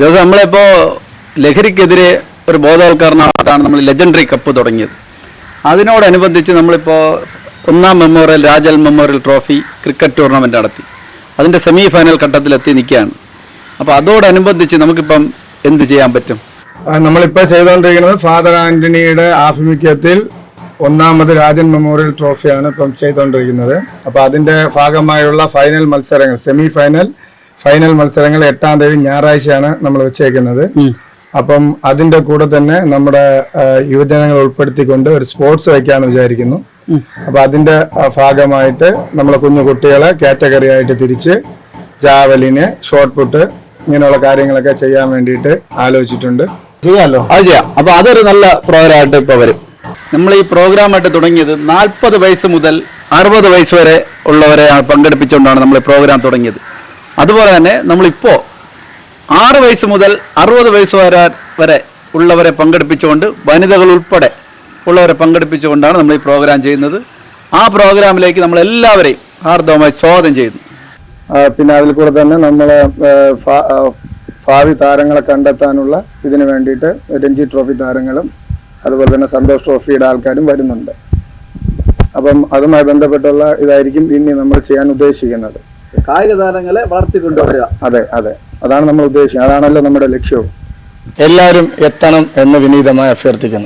ദിവസം നമ്മളിപ്പോൾ ലഹരിക്കെതിരെ ഒരു ബോധവൽക്കരണമായിട്ടാണ് നമ്മൾ ലെജൻഡറി കപ്പ് തുടങ്ങിയത്. അതിനോടനുബന്ധിച്ച് നമ്മളിപ്പോൾ ഒന്നാം memorial Rajal memorial trophy cricket tournament നടത്തി. അതിന്റെ സെമി ഫൈനൽ ഘട്ടത്തിലെത്തി നിൽക്കുകയാണ്. അപ്പോൾ അതോടനുബന്ധിച്ച് നമുക്കിപ്പം എന്ത് ചെയ്യാൻ പറ്റും? നമ്മളിപ്പോൾ നമ്മളിപ്പോ ചെയ്തുകൊണ്ടിരിക്കുന്നത് ഫാദർ ആന്റണിയുടെ ആഭിമുഖ്യത്തിൽ ഒന്നാമത് രാജൻ മെമ്മോറിയൽ ട്രോഫിയാണ് ഇപ്പം ചെയ്തുകൊണ്ടിരിക്കുന്നത് അപ്പോൾ അതിന്റെ ഭാഗമായുള്ള ഫൈനൽ മത്സരങ്ങൾ സെമി ഫൈനൽ ഫൈനൽ മത്സരങ്ങൾ എട്ടാം തീയതി ഞായറാഴ്ചയാണ് നമ്മൾ വെച്ചേക്കുന്നത്. അപ്പം അതിന്റെ കൂടെ തന്നെ നമ്മുടെ യുവജനങ്ങൾ ഉൾപ്പെടുത്തിക്കൊണ്ട് ഒരു സ്പോർട്സ് വയ്ക്കാന്ന് വിചാരിക്കുന്നു. അപ്പൊ അതിന്റെ ഭാഗമായിട്ട് നമ്മളെ കുഞ്ഞു കുട്ടികളെ കാറ്റഗറി ആയിട്ട് തിരിച്ച് ജാവലിന് ഷോർട്ട് പുട്ട് ഇങ്ങനെയുള്ള കാര്യങ്ങളൊക്കെ ചെയ്യാൻ വേണ്ടിയിട്ട് ആലോചിച്ചിട്ടുണ്ട്. ചെയ്യാമല്ലോ അത് ചെയ്യാം. അപ്പൊ അതൊരു നല്ല പ്രോഗ്രാമായിട്ട് ഇപ്പൊ വരും. നമ്മൾ ഈ പ്രോഗ്രാം ആയിട്ട് തുടങ്ങിയത് നാൽപ്പത് വയസ്സ് മുതൽ അറുപത് വയസ്സ് വരെ ഉള്ളവരെ പങ്കെടുപ്പിച്ചുകൊണ്ടാണ് നമ്മൾ ഈ പ്രോഗ്രാം തുടങ്ങിയത്. അതുപോലെ തന്നെ നമ്മളിപ്പോൾ ആറ് വയസ്സ് മുതൽ അറുപത് വയസ്സ് വരെ വരെ ഉള്ളവരെ പങ്കെടുപ്പിച്ചുകൊണ്ട് വനിതകൾ ഉൾപ്പെടെ ഉള്ളവരെ പങ്കെടുപ്പിച്ചുകൊണ്ടാണ് നമ്മൾ ഈ പ്രോഗ്രാം ചെയ്യുന്നത്. ആ പ്രോഗ്രാമിലേക്ക് നമ്മൾ എല്ലാവരെയും ഹാർദവമായി സ്വാഗതം ചെയ്യുന്നു. പിന്നെ അതിൽ കൂടെ തന്നെ നമ്മളെ ഭാവി താരങ്ങളെ കണ്ടെത്താനുള്ള ഇതിനു വേണ്ടിയിട്ട് രഞ്ജി ട്രോഫി താരങ്ങളും അതുപോലെ തന്നെ സന്തോഷ് ട്രോഫിയുടെ ആൾക്കാരും വരുന്നുണ്ട്. അപ്പം അതുമായി ബന്ധപ്പെട്ടുള്ള ഇതായിരിക്കും ഇനി നമ്മൾ ചെയ്യാൻ ഉദ്ദേശിക്കുന്നത്. കായിക താരങ്ങളെ വളർത്തിക്കൊണ്ടുവരിക. അതെ അതെ. അതാണ് നമ്മൾ ഉദ്ദേശിക്കുന്നത് അതാണല്ലോ നമ്മുടെ ലക്ഷ്യവും. എല്ലാവരും എത്തണം എന്ന് വിനീതമായി അഭ്യർത്ഥിക്കുന്നു.